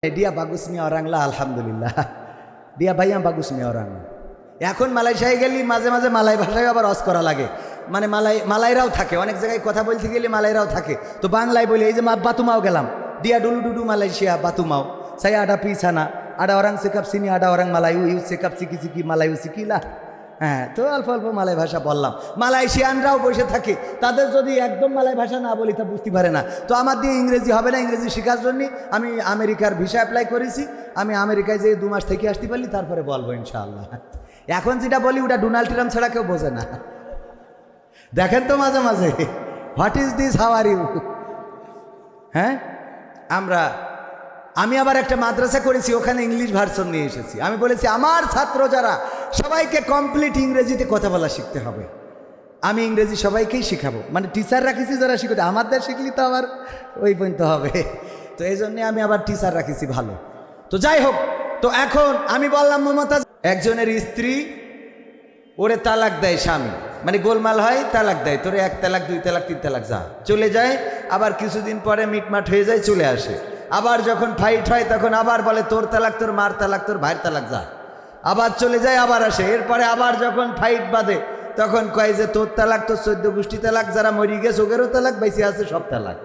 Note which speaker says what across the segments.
Speaker 1: dia bagus nih orang lah, alhamdulillah. Dia ভাইয়া bagus nih orang. এখন মালয়েশিয়ায় গেলি, মাঝে মাঝে মালাই ভাষায় আবার অস করা লাগে। মানে মালাই, মালাইরাও থাকে, অনেক জায়গায় কথা বলতে গেলে মালাইরাও থাকে। তো বাংলায় বলি, এই যে মা বাতুমাও গেলাম। দিয়া Dulu ডুডু Malaysia বাতুমাও। Sai আডা পিছানা, আডা orang সেকাপ Sini, আডা orang Melayu you সেকাপ সিকি সিকি মালায়ু সিকিলা হ্যাঁ তো অল্প অল্প মালয় ভাষা বললাম। মালয়েশিয়ানরাও বসে থাকে। তাদের যদি একদম মালয় ভাষা না বলি, তা বুঝতে পারে না। তো আমার দিয়ে ইংরেজি হবে না, ইংরেজি শেখার জন্য আমি আমেরিকার ভিসা অ্যাপ্লাই করেছি। আমি আমেরিকায় যেয়ে দু মাস থেকে আসতে পারলি তারপরে বলব ইনশাআল্লাহ। এখন যেটা বলি, ওটা ডোনাল্ড ট্রাম্প ছাড়া কেউ বোঝে না। দেখেন তো মাঝে মাঝে, what is this how are you? হ্যাঁ? আমরা, আমি আবার একটা মাদ্রাসা করেছি, ওখানে ইংলিশ ভার্সন নিয়ে এসেছি। আমি বলেছি, আমার ছাত্র যারা সবাইকে কমপ্লিট ইংরেজিতে কথা বলা শিখতে হবে। আমি ইংরেজি সবাইকেই শেখাবো। মানে টিচার রাখিছি, যারা শিখতে আমাদের শিখলি তো আবার ওই পর্যন্ত হবে। তো এই জন্যে আমি আবার টিচার রাখিছি ভালো। তো যাই হোক, তো এখন আমি বললাম, মমতা একজনের স্ত্রী, ওরে তালাক দেয় স্বামী। মানে গোলমাল হয়, তালাক দেয়। তোরে এক তালাক, দুই তালাক, তিন তালাক, যা। চলে যায়, আবার কিছুদিন পরে মিটমাট হয়ে যায়, চলে আসে। আবার যখন ফাইট হয়, তখন আবার বলে, তোর তালাক, তোর মার তালাক, তোর ভাইয়ের তালাক, যা। আবার চলে যায়, আবার আসে। এরপরে আবার যখন ফাইট বাঁধে, তখন কয় যে, তোর তালাক, তোর চোদ্দ গোষ্ঠী তালাক, যারা মরি গেছে ওগেরও তালাক বেশি আছে, সব তালাক।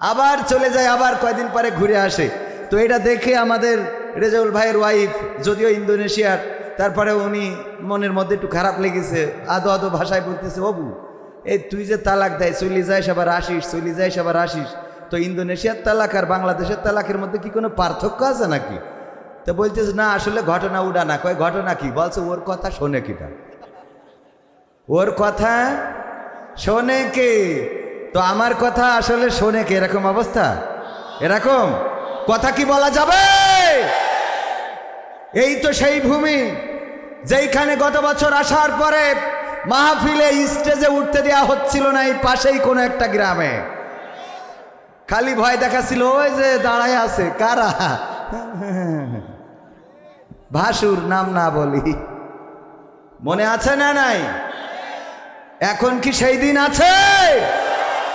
Speaker 1: আবার চলে যায়, আবার কয়দিন পরে ঘুরে আসে। তো এটা দেখে আমাদের রেজাউল ভাইয়ের ওয়াইফ যদিও ইন্দোনেশিয়ার, তারপরে উনি মনের মধ্যে একটু খারাপ লেগেছে, আদো আদো ভাষায় বলতেছে, অবু এই তুই যে তালাক দেয়, চলি যাইস, আবার আসিস, চলি যাইস, আবার আসিস। তো ইন্দোনেশিয়ার তালাক আর বাংলাদেশের তালাকের মধ্যে কি কোনো পার্থক্য আছে নাকি? তো বলছিস না, আসলে ঘটনা উড়া না কয়, ঘটনা কি? বলছে, ওর কথা শোনে কিটা? ওর কথা শোনে কে? তো আমার কথা আসলে শোনে কে? এরকম অবস্থা? এরকম? কথা কি বলা যাবে? এই তো সেই ভূমি যেইখানে গত বছর আসার পরে মাহফিলে স্টেজে উঠতে দেওয়া হচ্ছিল না, এই পাশেই কোনো একটা গ্রামে। খালি ভয় দেখাছিল ওই যে দাঁড়ায় আছে, কারা? ভাসুর নাম না বলি। মনে আছে না নাই? এখন কি সেই দিন আছে?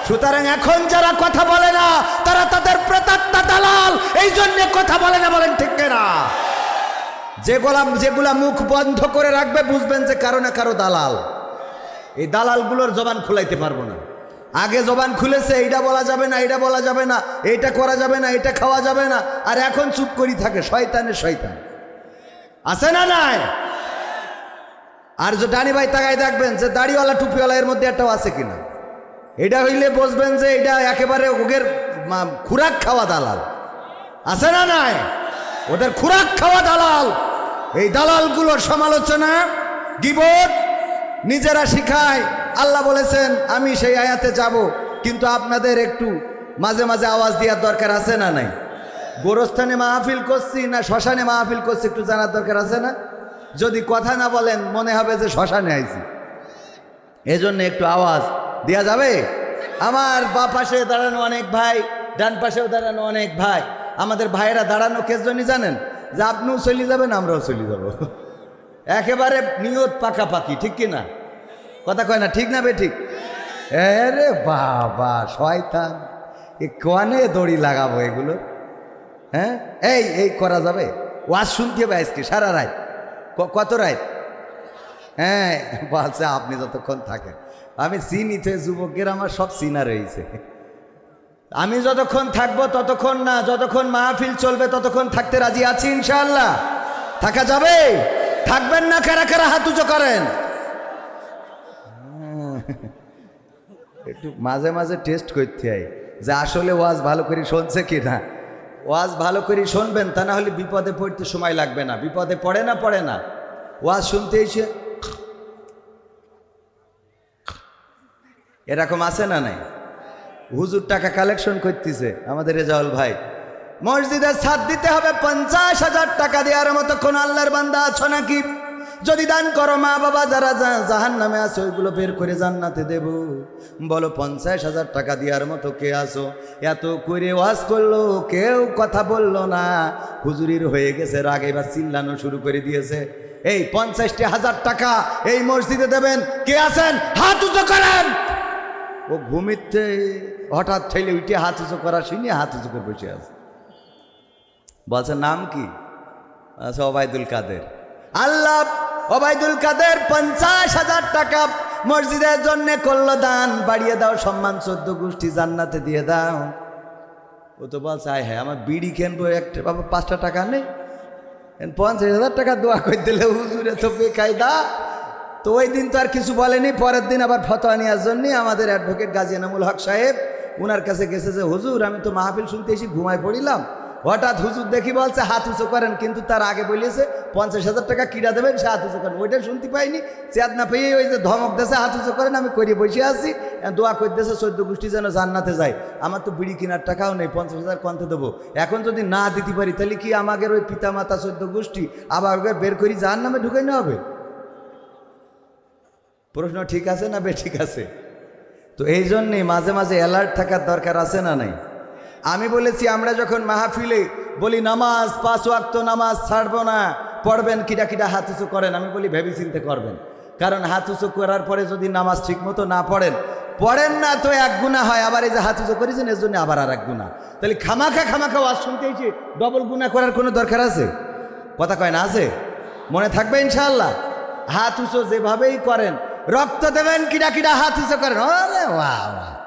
Speaker 1: সুতরাং এখন যারা কথা বলে না, তারা তাদের প্রেতাত্মা দালাল। এই জন্য কথা বলে না বলেন ঠিক না যেগুলা যেগুলা মুখ বন্ধ করে রাখবে, বুঝবেন যে কারও না কারও দালাল। এই দালালগুলোর জবান খুলাইতে পারব না। আগে জবান খুলেছে এইটা বলা যাবে না এটা বলা যাবে না, এইটা করা যাবে না এটা খাওয়া যাবে না। আর এখন চুপ করি থাকে, শয়তানে শয়তান। আছে না নাই? আর যে ডানি ভাই তাকাই দেখবেন যে দাড়িওয়ালা, টুপিওয়ালা এর মধ্যে একটাও আছে কিনা? এটা হইলে বসবেন যে এটা একেবারে ওগের খুরাক খাওয়া দালাল। আছে না নাই? ওদের খুরাক খাওয়া দালাল। এই দালালগুলোর সমালোচনা গিবত নিজেরা শিখায়। আল্লাহ বলেছেন, আমি সেই আয়াতে যাব, কিন্তু আপনাদের একটু মাঝে মাঝে আওয়াজ দেওয়ার দরকার আছে না নাই? গোরস্থানে মাহফিল করছি না শ্মশানে মাহফিল করছি একটু জানার দরকার আছে না? যদি কথা না বলেন, মনে হবে যে শ্মশানে আইছি। এজন্য একটু আওয়াজ। দেওয়া যাবে? আমার বা পাশে দাঁড়ানো অনেক ভাই, ডান পাশেও দাঁড়ানো অনেক ভাই। আমাদের ভাইয়েরা দাঁড়ানো কেস জন্য জানেন? যে আপনিও চলে যাবেন, আমরাও চলে যাব। একেবারে নিয়ত পাকাপাকি, ঠিক কি না কথা কয় না, ঠিক না বে ঠিক? আরে বাবা, শয়তান। এ কনে দড়ি লাগাবো এগুলো? হ্যাঁ? এই এই, করা যাবে। ওয়াজ শুনতে হবে আজকে, সারা ক- কত রাত? হ্যাঁ বলছে আপনি যতক্ষণ থাকেন। আমি চিনি তো যুবকের, আমার সব চিনা রয়েছে। আমি যতক্ষণ থাকব ততক্ষণ না, যতক্ষণ মাহফিল চলবে ততক্ষণ থাকতে রাজি আছি ইনশাল্লাহ থাকা যাবে? থাকবেন না, কারা কারা হাত উঁচু করেন? একটু মাঝে মাঝে টেস্ট করতে হয় যে আসলে ওয়াজ ভালো করে শুনছে কি না ওয়াজ ভালো করে শুনবেন, তা না হলে বিপদে পড়তে সময় লাগবে না। বিপদে পড়ে না পড়ে না। ওয়াজ শুনতে এসে এরকম আছে না নাই? হুজুর টাকা কালেকশন করতেছে, আমাদের রেজাউল ভাই। মসজিদের ছাদ দিতে হবে পঞ্চাশ হাজার টাকা দেওয়ার মতো কোন আল্লাহর বান্দা আছো নাকি? যদি দান করো মা বাবা, যারা জাহান নামে আছে, ওইগুলো বের করে জান্নাতে দেব। বলো, পঞ্চাশ হাজার টাকা দেওয়ার মতো কে আসো এত করে ওয়াজ করল, কেউ কথা বলল না। হুজুরির হয়ে গেছে রাগ, এবার চিল্লানো শুরু করে দিয়েছে। এই পঞ্চাশটি হাজার টাকা এই মসজিদে দেবেন। কে আছেন? হাত উঁচু করেন। ও ঘুমিতে হঠাৎ ঠেলে উঠে হাত উঁচু করা শুনে হাত উঁচু করে বসে আছে। বলছে, নাম কি? আচ্ছা ওবায়দুল কাদের। আল্লাহ ওবায়দুল কাদের পঞ্চাশ হাজার টাকা মসজিদের জন্য করল দান। বাড়িয়ে দাও সম্মান, চোদ্দ গোষ্ঠী জান্নাতে দিয়ে দাও। ও তো বলছে, আয় হ্যাঁ আমার বিড়ি কিনবো একটা, বাবা, পাঁচটা টাকা নেই? পঞ্চাশ হাজার টাকা দোয়া করে দিলে, হুজুরে তো বেকায়দা? তো ওই দিন তো আর কিছু বলেনি। পরের দিন আবার ফতোয়া নেওয়ার জন্যে আমাদের অ্যাডভোকেট গাজী এনামুল হক সাহেব ওনার কাছে গেছে যে, হুজুর, আমি তো মাহফিল শুনতে এসে ঘুমায় পড়িলাম। হঠাৎ হুজুর দেখি বলছে, হাত উঁচু করেন, কিন্তু তার আগে বলিয়েছে, পঞ্চাশ হাজার টাকা কিনা দেবেন, সে হাত উঁচু করেন। ওইটা শুনতে পাইনি। চেয়ার না পেয়ে ওই যে ধমক দেশে হাত উঁচু করেন, আমি করে বসে আছি। দোয়া করে দেশে চোদ্দ গোষ্ঠী যেন জান্নাতে যায়। আমার তো বিড়ি কেনার টাকাও নেই, পঞ্চাশ হাজার কন্তে দেবো। এখন যদি না দিতে পারি, তাহলে কি আমাদের ওই পিতা মাতা চোদ্দ গোষ্ঠী আবার ওকে বের করি যার নামে ঢুকাই না হবে? প্রশ্ন ঠিক আছে না বে ঠিক আছে? তো এই জন্যে মাঝে মাঝে অ্যালার্ট থাকার দরকার আছে না নাই? আমি বলেছি, আমরা যখন মাহফিলে বলি, নামাজ, পাঁচ ওয়াক্ত নামাজ ছাড়বো না, পড়বেন কিটা কিটা হাত উঁচু করেন, আমি বলি, ভেবে চিনতে করবেন। কারণ হাত উঁচু করার পরে যদি নামাজ ঠিকমতো না পড়েন পড়েন না তো এক গুণা হয়, আবার এই যে হাত উঁচু করেছেন, এর জন্য আবার আর এক গুণা। তাহলে খামাখা খামাখা ওয়াজ শুনতে এসে ডবল গুণা করার কোনো দরকার আছে? কথা কয় না, আছে? মনে থাকবে ইনশাল্লাহ হাত উঁচু যেভাবেই করেন, রক্ত দেবেন, কিডা কিডা হাত উঁচু করেন। আরে বাহ বাহ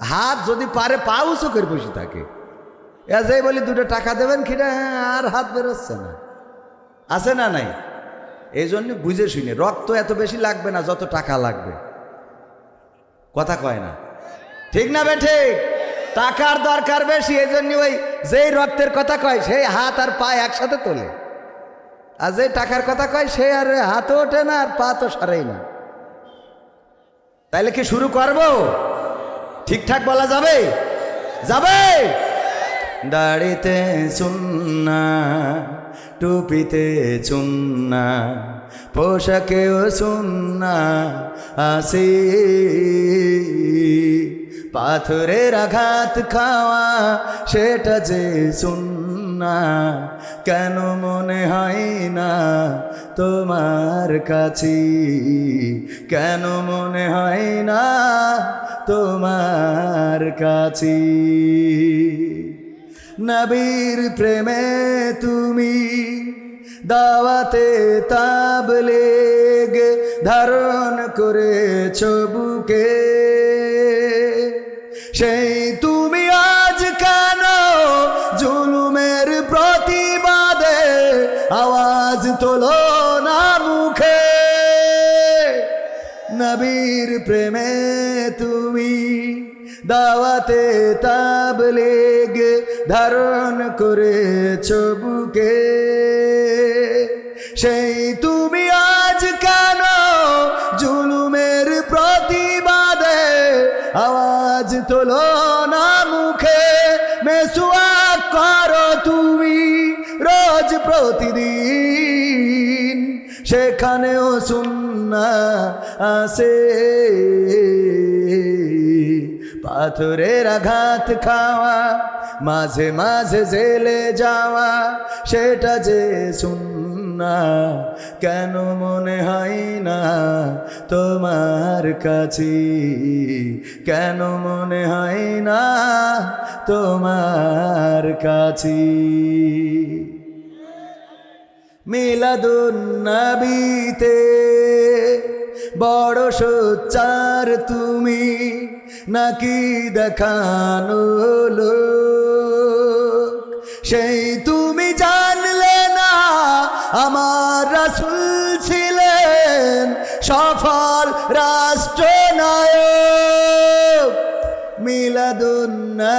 Speaker 1: হাত যদি পারে পা উঁচু করে বসে থাকে। এ বলি, দুটো টাকা দেবেন কিনা? আর হাত বেরোচ্ছে না। আছে না নাই? এই জন্য বুঝে শুনে, রক্ত এত বেশি লাগবে না যত টাকা লাগবে। কথা কয় না। ঠিক না বে, ঠিক? টাকার দরকার বেশি এই জন্য ওই যেই রক্তের কথা কয়, সেই হাত আর পা একসাথে তোলে। আর যে টাকার কথা কয়, সে আর হাতও ওঠে না, আর পা তো সরেই না। তাইলে কি শুরু করব? ঠিকঠাক বলা যাবে? যাবে? দাড়িতে চুন্না টুপিতে চুন্না পোশাকেও চুন্না আসি। পাথরের আঘাত খাওয়া, সেটা যে সুন্না কেন মনে হয় না তোমার কাছে? কেন মনে হয় না তোমার কাছে? নবীর প্রেমে তুমি দাওয়াতে তাবলেগ ধারণ করেছ বুকে। প্রেমে তুমি দাওয়াতে তাব তাবলেগ ধারণ করেছ বুকে। সেই তুমি আজ কেন জুলুমের প্রতিবাদে আওয়াজ তোলো না মুখে? মেসুয়া করো তুমি রোজ প্রতিদিন। সেখানেও সুন্না আসে পাথরের আঘাত খাওয়া, মাঝে মাঝে জেলে যাওয়া, সেটা যে সুন্না, কেন মনে হয় না তোমার কাছে? কেন মনে হয় না তোমার কাছে? মিলাদুন্নবীতে বড় সোচ্চার তুমি নাকি দেখানো লোক? সেই তুমি জানলে না আমার রাসুল ছিলেন সফল রাষ্ট্রনায়ক মিলাদুন্নবীতে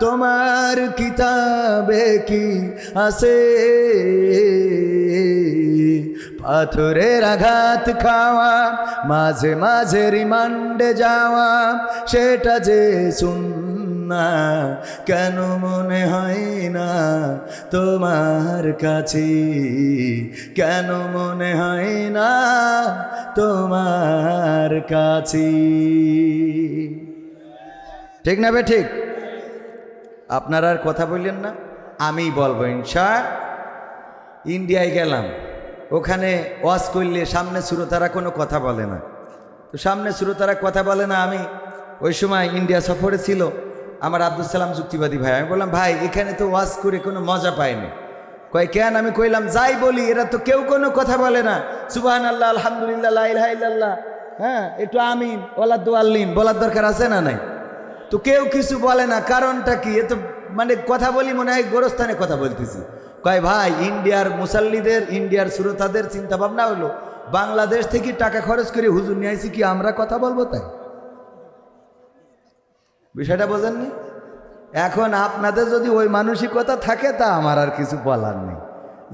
Speaker 1: তোমার কিতাবে কি আছে? পাথরের আঘাত খাওয়া, মাঝে মাঝে রিমান্ডে যাওয়া, সেটা যে না কেন মনে হয় না তোমার কাছে? কেন মনে হয় না তোমার কাছে? ঠিক না বে ঠিক? আপনারা আর কথা বললেন না? আমি বলব, ইনশা ইন্ডিয়ায় গেলাম। ওখানে ওয়াজ করলে সামনে শ্রোতারা কোনো কথা বলে না। তো সামনে শ্রোতারা কথা বলে না, আমি ওই সময় ইন্ডিয়া সফরে ছিল, আমার আব্দুল সালাম যুক্তিবাদী ভাই। আমি বললাম, ভাই, এখানে তো ওয়াজ করে কোনো মজা পায়নি কয়, কেন? আমি কইলাম, যাই বলি, এরা তো কেউ কোনো কথা বলে না। সুবাহান আল্লাহ আলহামদুলিল্লাহ হ্যাঁ একটু আমিন বলার দোয়াল্লিন, বলার দরকার আছে না নাই? তো কেউ কিছু বলে না, কারণটা কি? এ তো মানে কথা বলি মনে হয় গোরস্থানে কথা বলতেছি। কয়, ভাই, ইন্ডিয়ার মুসাল্লিদের, ইন্ডিয়ার শ্রোতাদের চিন্তা ভাবনা হলো, বাংলাদেশ থেকে টাকা খরচ করে হুজুর নিয়ে কি আমরা কথা বলব তাই? বিষয়টা বোঝেননি? এখন আপনাদের যদি ওই মানসিকতা থাকে তা আমার আর কিছু বলার নেই।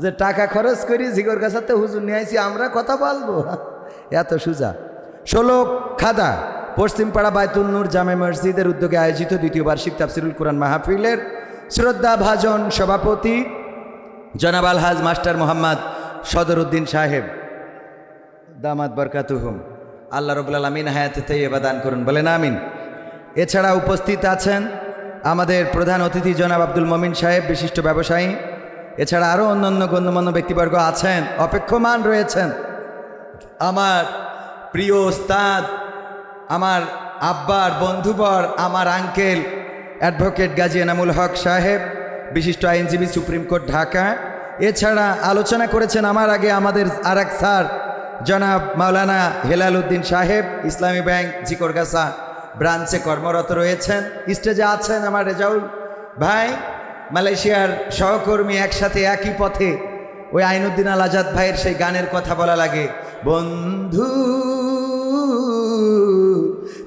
Speaker 1: যে টাকা খরচ করি জিগর কাছাতে হুজুর নিয়ে আইছি, আমরা কথা বলব? এত সুজা। ষোলো, খাদা। পশ্চিমপাড়া বায়তুল নূর জামে মসজিদের উদ্যোগে আয়োজিত দ্বিতীয় বার্ষিক তাফসিরুল কোরআন মাহফিলের শ্রদ্ধা ভাজন সভাপতি জনাব আলহাজ মাস্টার মোহাম্মদ সদরউদ্দিন সাহেব। দামাদ বরকাতুহুম। আল্লাহ রবুল আলমিন হায়াতে তৈবা দান করুন বলেন, আমিন। এছাড়া উপস্থিত আছেন আমাদের প্রধান অতিথি জনাব আব্দুল মমিন সাহেব, বিশিষ্ট ব্যবসায়ী। এছাড়া আরও অন্যান্য গণ্যমান্য ব্যক্তিবর্গ আছেন, অপেক্ষমান রয়েছেন। আমার প্রিয় ওস্তাদ আমার আব্বার বন্ধুবর, আমার আঙ্কেল, অ্যাডভোকেট গাজী এনামুল হক সাহেব, বিশিষ্ট আইনজীবী সুপ্রিম কোর্ট ঢাকা। এছাড়া আলোচনা করেছেন আমার আগে আমাদের আর এক স্যার, জনাব মাওলানা হেলাল উদ্দিন সাহেব, ইসলামী ব্যাংক জিকরগাছা ব্রাঞ্চে কর্মরত রয়েছেন। স্টেজে আছেন আমার রেজাউল ভাই। মালয়েশিয়ার সহকর্মী একসাথে একই পথে ওই আইনুদ্দিন আল আজাদ ভাইয়ের সেই গানের কথা বলা লাগে, বন্ধু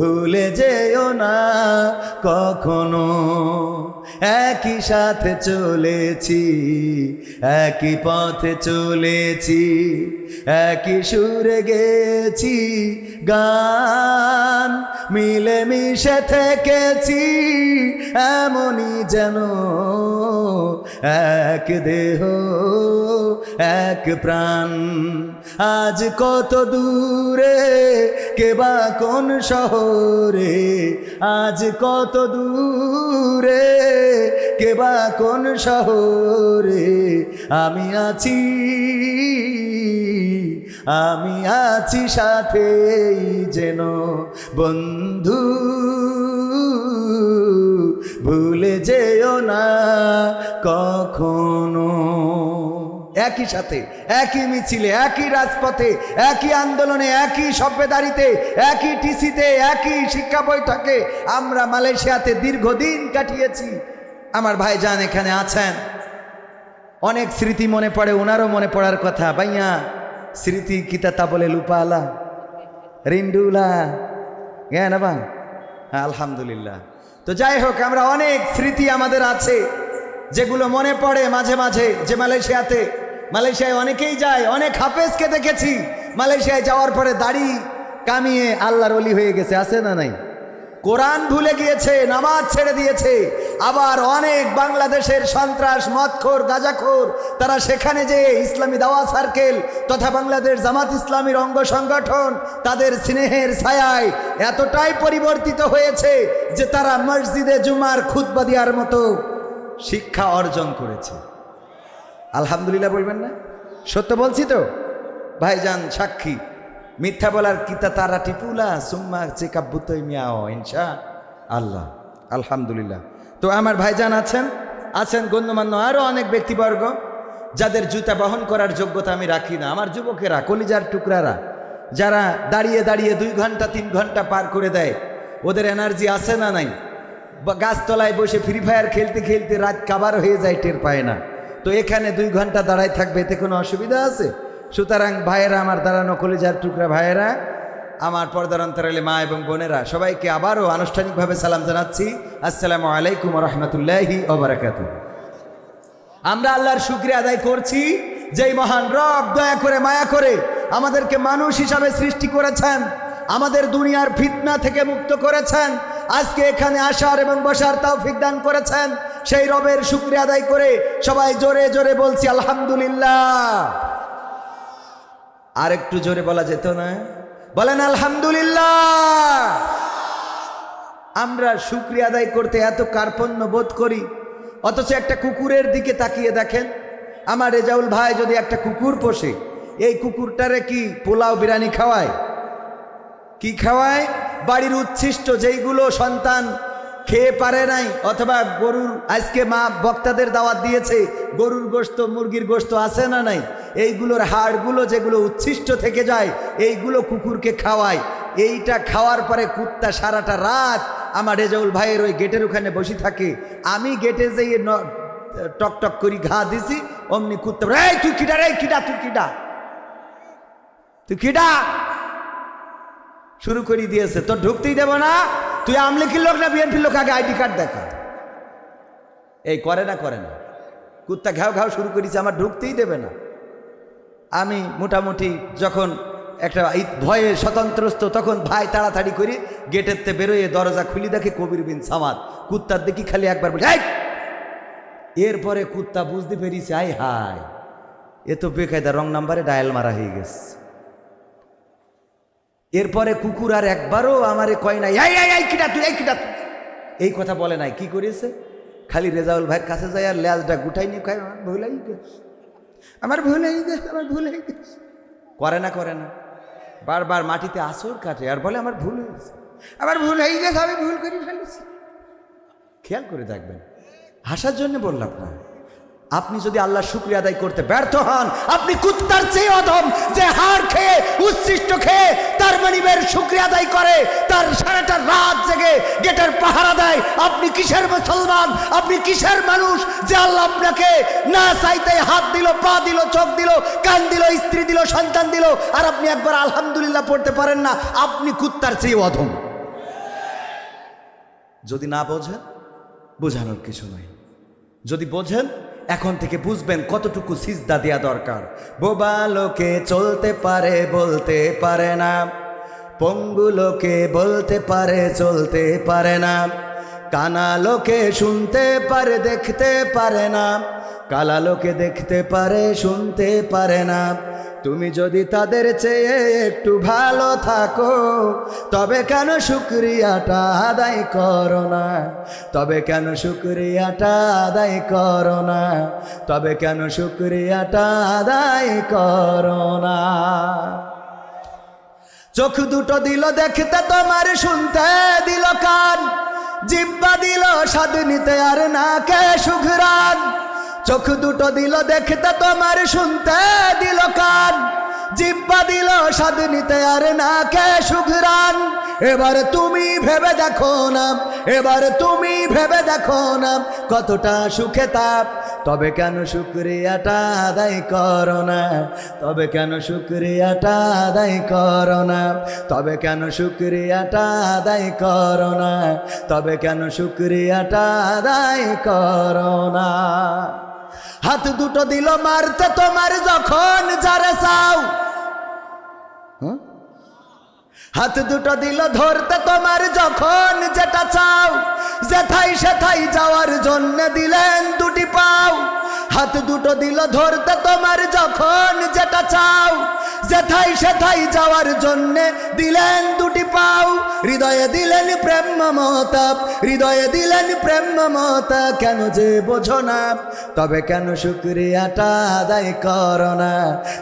Speaker 1: ভুলে যেও না কখনো একই সাথে চলেছি একই পথে চলেছি। একই সুরে গেছি গান মিলে মিশে থেকেছি, এমনই যেন এক দেহ, এক প্রাণ। আজ কত দূরে কেবা কোন শহরে? আজ কত দূরে কেবা কোন শহরে? আমি আছি আমি আছি সাথে যেন, বন্ধু, ভুলে যেও না কখনো। একই সাথে, একই মিছিলে, একই রাজপথে, একই আন্দোলনে, একই সভ্যদারিতে একই টিসিতে, একই শিক্ষা বৈঠকে আমরা মালয়েশিয়াতে দীর্ঘদিন কাটিয়েছি। আমার ভাইজান এখানে আছেন। অনেক স্মৃতি মনে পড়ে, ওনারও মনে পড়ার কথা, ভাইয়া। স্মৃতি কিতা তা বলে লুপালা। রিন্ডুলা। হ্যাঁ না বাং হ্যাঁ আলহামদুলিল্লাহ। তো যাই হোক, আমরা অনেক স্মৃতি আমাদের আছে, যেগুলো মনে পড়ে মাঝে মাঝে, যে মালয়েশিয়াতে। মালয়েশিয়ায় অনেকেই যায়, অনেক হাফেজকে দেখেছি। মালয়েশিয়ায় যাওয়ার পরে দাড়ি কামিয়ে আল্লাহর অলি হয়ে গেছে, আছে না নাই? কোরআন ভুলে গিয়েছে, নামাজ ছেড়ে দিয়েছে। আবার অনেক বাংলাদেশের সন্ত্রাস, মদখোর, গাজাখোর, তারা সেখানে যে ইসলামী দাওয়া সার্কেল তথা বাংলাদেশ জামাত ইসলামীর অঙ্গ সংগঠন, তাদের স্নেহের ছায়ায় এতটাই পরিবর্তিত হয়েছে যে তারা মসজিদে জুমার খুতবা দেওয়ার মতো শিক্ষা অর্জন করেছে। আলহামদুলিল্লাহ বলবেন না? সত্য বলছি তো? ভাইজান, সাক্ষী, মিথ্যা বলার কিতা তারা টিপুলা? সুম্মা চেকাব্বুতই মিয়াও, ইনশা আল্লাহ। আলহামদুলিল্লাহ। তো আমার ভাইজান আছেন আছেন গণ্যমান্য আরও অনেক ব্যক্তিবর্গ, যাদের জুতা বহন করার যোগ্যতা আমি রাখি না। আমার যুবকেরা, কলিজার টুকরারা, যারা দাঁড়িয়ে দাঁড়িয়ে দুই ঘণ্টা, তিন ঘণ্টা পার করে দেয়, ওদের এনার্জি আছে না নাই? গাছতলায় বসে ফ্রি ফায়ার খেলতে খেলতে রাত কাবার হয়ে যায়, টের পায় না। তো এখানে দুই ঘণ্টা দাঁড়ায় থাকবে, এতে কোনো অসুবিধা আছে? সুতরাং ভাইয়েরা, আমার দাঁড়ানো কলেজার টুকরা ভাইয়েরা আমার পর্দার অন্তরালে মা এবং বোনেরা সবাইকে আবারও আনুষ্ঠানিকভাবে সালাম জানাচ্ছি। আসসালামু আলাইকুম রহমতুল্লাহি ওবরাকাতু। আমরা আল্লাহর শুক্রিয়া আদায় করছি, যেই মহান রব দয়া করে মায়া করে আমাদেরকে মানুষ হিসাবে সৃষ্টি করেছেন, আমাদের দুনিয়ার ফিতনা থেকে মুক্ত করেছেন, আজকে এখানে আসার এবং বসার তৌফিক দান করেছেন, সেই রবের শুক্রিয়া আদায় করে সবাই জোরে জোরে বলছি, আলহামদুলিল্লাহ। আর একটু জোরে বলা যেত না? বলেন, আলহামদুলিল্লাহ। আমরা শুক্রিয়া আদায় করতে এত কার্পণ্য বোধ করি, অথচ একটা কুকুরের দিকে তাকিয়ে দেখেন, আমার রেজাউল ভাই যদি একটা কুকুর পোষে, এই কুকুরটারে কি পোলাও বিরিয়ানি খাওয়ায়? কি খাওয়ায়? বাড়ির উচ্ছিষ্ট যেইগুলো সন্তান খেয়ে পারে নাই, অথবা গরুর, আজকে মা বক্তাদের দাওয়াত দিয়েছে, গরুর গোস্ত মুরগির গোস্ত আছে না নাই? এইগুলোর হাড়গুলো যেগুলো উচ্ছিষ্ট থেকে যায়, এইগুলো কুকুরকে খাওয়ায়। এইটা খাওয়ার পরে কুত্তা সারাটা রাত আমার রেজাউল ভাইয়ের ওই গেটের ওখানে বসে থাকে। আমি গেটে যেয়ে ন- টক টক করি, ঘা দিছি, অমনি কুত্তা এই, তুই কিডা রে? কিডা, তুই কিডা? তুই কিডা? শুরু করে দিয়েছে, তোর ঢুকতেই দেব না? তুই আমলিকির লোক না বিএনপির লোক? আগে আইডি কার্ড দেখা। এই করে না করে না। কুত্তা ঘাও ঘাও শুরু করেছে, আমার ঢুকতেই দেবে না। আমি মোটামুটি যখন একটা ভয়ে স্বতন্ত্রস্ত তখন ভাই তাড়াতাড়ি করে গেটের তে বেরোয়, দরজা খুলি দেখে কবির বিন সামাদ। কুত্তার দেখি খালি একবার বলে! এরপরে কুত্তা বুঝতে পেরেছে আই হাই এ তো বেকায়দা রং নাম্বারে ডায়াল মারা হয়ে গেছে। এরপরে কুকুর আর একবারও আমারে কয় নাই এই এই কিটা তুই কিটা তুই?" এই কথা বলে নাই, কি করেছে খালি রেজাউল ভাইয়ের কাছে যায় আর ল্যাজটা গুটাই নিয়ে খায় আমার ভুল হয়ে গেছে, আমার ভুল হয়ে গেছে, আমার ভুল হয়ে গেছে। করে না করে না। বারবার মাটিতে আসর কাটে আর বলে, আমার ভুল হয়েছে আমার ভুল হয়ে গেছে, আমি ভুল করে ফেলেছি। খেয়াল করে দেখবেন। হাসার জন্য বললাম না। আপনি যদি আল্লাহ শুক্রিয়া আদায় করতে ব্যর্থ হন, আপনি কুত্তার চেয়ে অধম যে হাড় খেয়ে, উচ্ছিষ্ট খেয়ে তার মানিবের শুক্রিয়া আদায় করে, তার সারাটা রাত জেগে গেটের পাহারা দেয়। আপনি কিসের মুসলমান? আপনি কিসের মানুষ? যে আল্লাহ আপনাকে না চাইতে হাত দিল, পা দিল, চোখ দিল, কান দিল, স্ত্রী দিল, সন্তান দিল, আর আপনি একবার আলহামদুলিল্লাহ পড়তে পারেন না, আপনি কুত্তার চেয়ে অধম। যদি না বোঝেন, বোঝানোর কিছু নয় যদি বোঝেন এখন থেকে বুঝবেন কতটুকু সিজদা দেওয়া দরকার। বোবা লোকে চলতে পারে, বলতে পারে না। পঙ্গু লোকে বলতে পারে, চলতে পারে না। কানা লোকে শুনতে পারে, দেখতে পারে না। কালা লোকে দেখতে পারে, শুনতে পারে না। তুমি যদি তাদের চেয়ে একটু ভালো থাকো, তবে কেন শুক্রিয়াটা আদায় করো না? তবে কেন শুক্রিয়াটা আদায় করো না? তবে কেন শুক্রিয়াটা আদায় করো না? চোখ দুটো দিল দেখতে তোমার, শুনতে দিল কান। জিব্বা দিল স্বাদ নিতে আর না কে সুঘরান চোখ দুটো দিল দেখতে তোমার, শুনতে দিল কান। জিব্বা দিল স্বাদ নিতে আর না কে সুঘরান এবার তুমি ভেবে দেখো না, এবার তুমি ভেবে দেখো না কতটা সুখে তাপ। তবে কেন শুক্রিয়াটা আদায় করো না? তবে কেন শুক্রিয়াটা আদায় করো না? তবে কেন শুক্রিয়াটা আদায় করো না? তবে কেন শুক্রিয়াটা আদায় করো না? হাত দুটো দিল মারতে, তোমার যখন যারে চাও। হাত দুটো দিল ধরতে, তোমার যখন যেটা চাও। যেথাই সেথাই যাওয়ার জন্য দিলেন দুটি পাও। হাত দুটো দিল ধরতে তোমার যখন যেটা চাও যেথাই সেথাই যাওয়ার জন্য দিলেন দুটি পাও। হৃদয়ে দিলেন প্রেম মমতা হৃদয়ে দিলেন প্রেম মমতা, কেন যে বোঝো না? তবে কেন শুক্রিয়াটা আদায় করো না?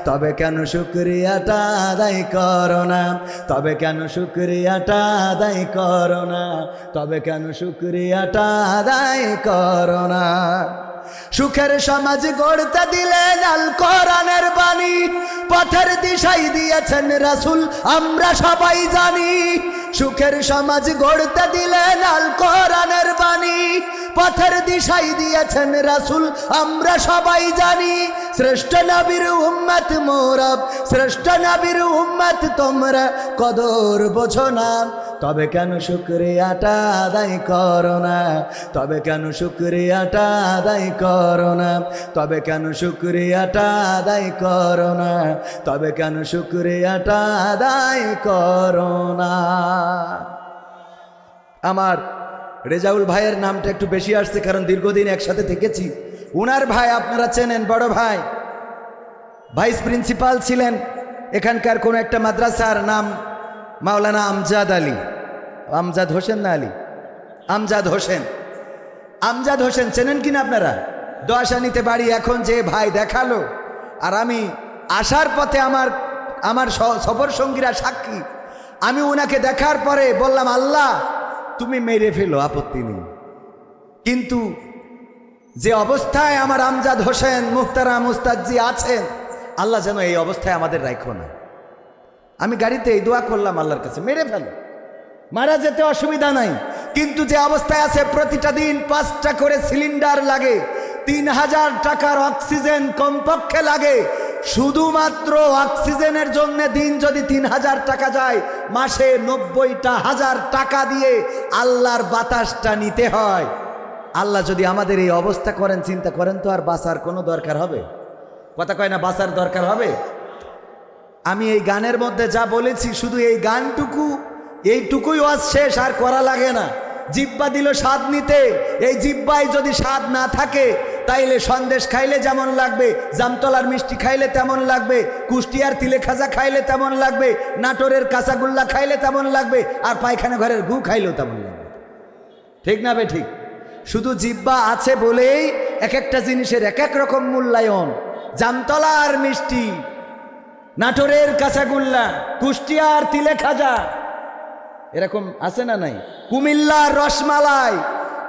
Speaker 1: তবে কেন শুক্রিয়াটা আদায় করো না? তবে কেন শুক্রিয়াটা আদায় করো না? তবে কেন শুক্রিয়াটা আদায় করো না? সুখের সমাজ গড়তে দিলেন আল কোরআনের বাণী। পথের দিশাই দিয়েছেন রাসুল, আমরা সবাই জানি। সুখের সমাজ গড়তে দিলেন আল কোরআনের বাণী। পথের দিশাই দিয়েছেন রাসুল, আমরা সবাই জানি। শ্রেষ্ঠ নবীর উম্মত মোরব, শ্রেষ্ঠ নবীর উম্মত তোমরা কদর বোঝো না। তবে কেন শুক্রিয়াটা আদায় করো না? তবে কেন শুক্রিয়াটা আদায় করো না? তবে কেন শুক্রিয়াটা আদায় করো না? তবে কেন শুক্রিয়াটা আদায় করো না? আমার রেজাউল ভাইয়ের নামটা একটু বেশি আসছে, কারণ দীর্ঘদিন একসাথে থেকেছি। উনার ভাই আপনারা চেনেন, বড় ভাই। ভাইস প্রিন্সিপাল ছিলেন। এখানকার কোন একটা মাদ্রাসার নাম মাওলানা আমজাদ আলী, আমজাদ হোসেন না আলী? আমজাদ হোসেন। আমজাদ হোসেন চেনেন কিনা আপনারা? দোয়াশানিতে বাড়ি এখন যে ভাই দেখাল, আর আমি আসার পথে আমার আমার সফর সঙ্গীরা সাক্ষী। আমি ওনাকে দেখার পরে বললাম, আল্লাহ, তুমি মেরে ফেলো, আপত্তি নেই। কিন্তু যে অবস্থায় আমার আমজাদ হোসেন, মুখতারা মুস্তাজি আছেন, আল্লাহ যেন এই অবস্থায় আমাদের রাখো না। আমি গাড়িতে এই দোয়া করলাম আল্লাহর কাছে, মেরে ফেলো। মারা যেতে অসুবিধা নাই, কিন্তু যে অবস্থায় আছে প্রতিটা দিন পাঁচটা করে সিলিন্ডার লাগে, তিন হাজার টাকার অক্সিজেন কমপক্ষে লাগে। শুধুমাত্র অক্সিজেনের জন্য দিন যদি তিন হাজার টাকা যায়, মাসে নব্বইটা হাজার টাকা দিয়ে আল্লাহর বাতাসটা নিতে হয়। আল্লাহ যদি আমাদের এই অবস্থা করেন, চিন্তা করেন তো আর বাঁচার কোনো দরকার হবে? কথা কয় না, বাঁচার দরকার হবে? আমি এই গানের মধ্যে যা বলেছি, শুধু এই গানটুকু, এইটুকুই ওয়াজ শেষ, আর করা লাগে না। জিব্বা দিল স্বাদ নিতে, এই জিব্বায় যদি স্বাদ না থাকে, তাইলে সন্দেশ খাইলে যেমন লাগবে, জামতলার মিষ্টি খাইলে তেমন লাগবে, কুষ্টিয়ার তিলে খাজা খাইলে তেমন লাগবে, নাটোরের কাঁচাগুল্লা খাইলে তেমন লাগবে, আর পায়খানা ঘরের গু খাইলেও তেমন লাগবে। ঠিক না বে ঠিক? শুধু জিব্বা আছে বলেই এক একটা জিনিসের এক এক রকম মূল্যায়ন। জামতলার মিষ্টি নাটোরের কাঁচাগুল্লা, কুষ্টিয়ার তিলে খাজা। এরকম আছে না নাই? কুমিল্লার রসমালাই।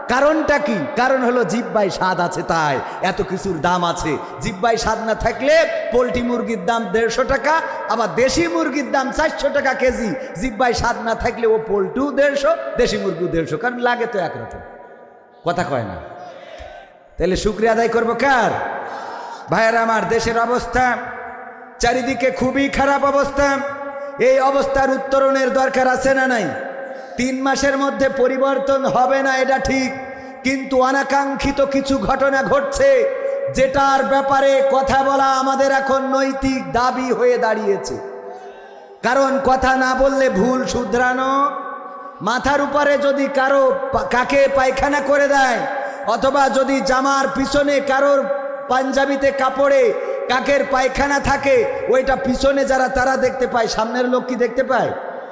Speaker 1: কারণটা কি? কারণ হলো জিব্বাই স্বাদ আছে তাই। এত কিছুর দাম আছে। জিব্বাই স্বাদ না থাকলে পোলট্রি মুরগির দাম দেড়শো টাকা, আবার দেশি মুরগির দাম চারশো টাকা কেজি। জিব্বাই স্বাদ না থাকলে ও পোলট্রিও দেড়শো, দেশি মুরগিও দেড়শো। কারণ লাগে তো একরকম। কথা কয় না। তাহলে শুক্রিয়া আদায় করব কার? ভাইয়ের, আমার দেশের অবস্থা চারিদিকে খুবই খারাপ অবস্থা। এই অবস্থার উত্তরণের দরকার আছে না নাই? তিন মাসের মধ্যে পরিবর্তন হবে না, এটা ঠিক। কিন্তু অনাকাঙ্ক্ষিত কিছু ঘটনা ঘটছে, যেটার ব্যাপারে কথা বলা আমাদের এখন নৈতিক দাবি হয়ে দাঁড়িয়েছে। কারণ কথা না বললে ভুল শুধরানো, মাথার উপরে যদি কারও কাকে পায়খানা করে দেয়, অথবা যদি জামার পিছনে কারোর পাঞ্জাবিতে কাপড়ে কাকের পায়খানা থাকে ওইটা পিছনে যারা তারা দেখতে পায় সামনের লোক কি দেখতে পায়?